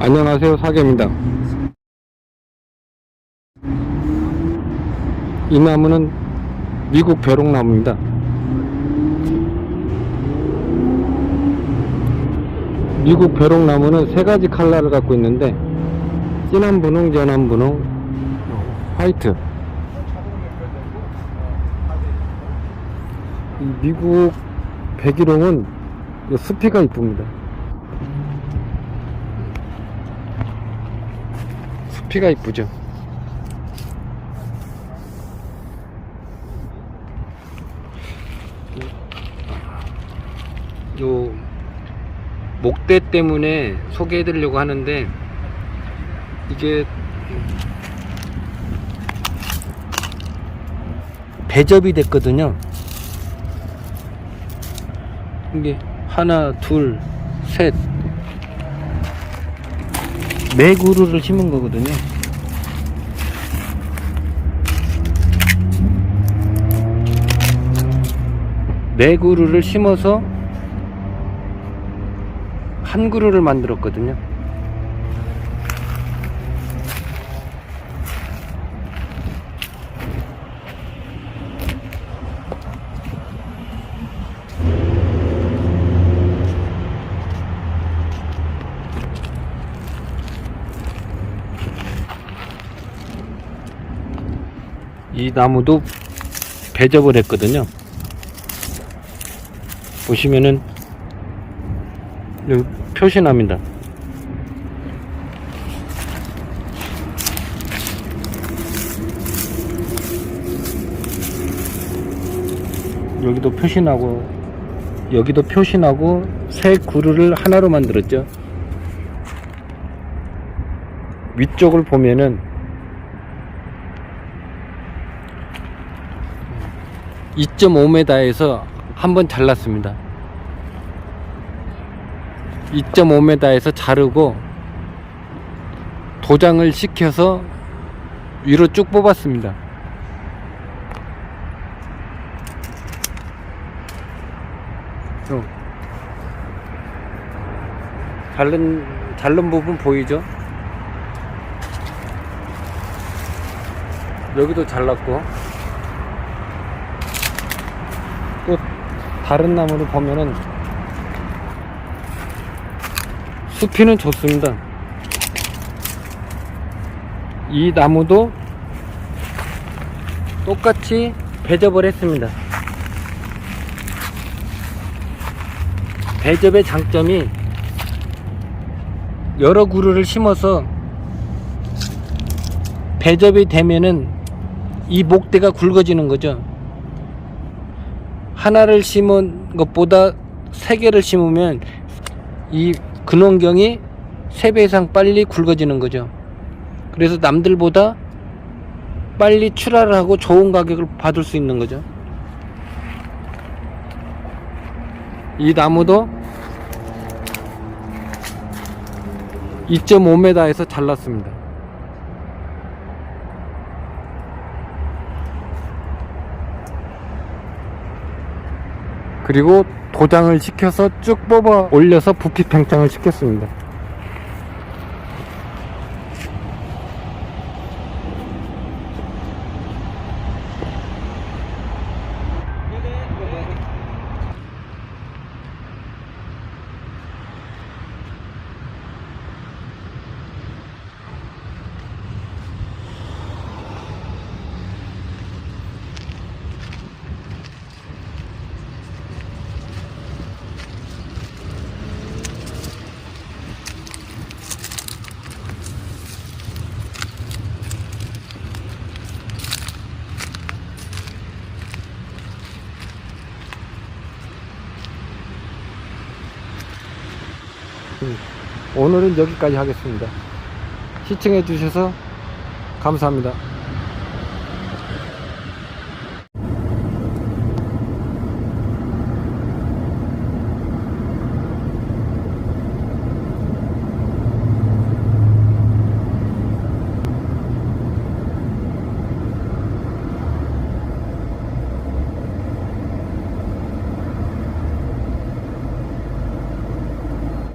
안녕하세요 사계입니다. 이 나무는 미국 벼롱나무입니다. 미국 벼롱나무는 세 가지 컬러를 갖고 있는데 진한 분홍, 연한 분홍, 화이트. 이 미국 백일홍은 이 수피가 이쁩니다 수피가 이쁘죠? 요 목대 때문에 소개해 드리려고 하는데 이게 배접이 됐거든요. 이게 하나 둘셋 네 그루를 심은 거거든요. 네 그루를 심어서 한 그루를 만들었거든요 이 나무도 배접을 했거든요. 보시면은 여기 표시납니다. 여기도 표시나고 여기도 표시나고 새 그루를 하나로 만들었죠. 위쪽을 보면은 2.5m에서 한 번 잘랐습니다 2.5m에서 자르고 도장을 시켜서 위로 쭉 뽑았습니다. 어. 자른 자른 부분 보이죠? 여기도 잘랐고 또 다른 나무를 보면은 수피는 좋습니다. 이 나무도 똑같이 배접을 했습니다. 배접의 장점이 여러 그루를 심어서 배접이 되면은 이 목대가 굵어지는 거죠. 하나를 심은 것보다 세 개를 심으면 이 근원경이 3배 이상 빨리 굵어지는 거죠. 그래서 남들보다 빨리 출하를 하고 좋은 가격을 받을 수 있는 거죠. 이 나무도 2.5m에서 잘랐습니다. 그리고 도장을 시켜서 쭉 뽑아 올려서 부피 팽창을 시켰 습니다. 오늘은 여기까지 하겠습니다. 시청해 주셔서 감사합니다.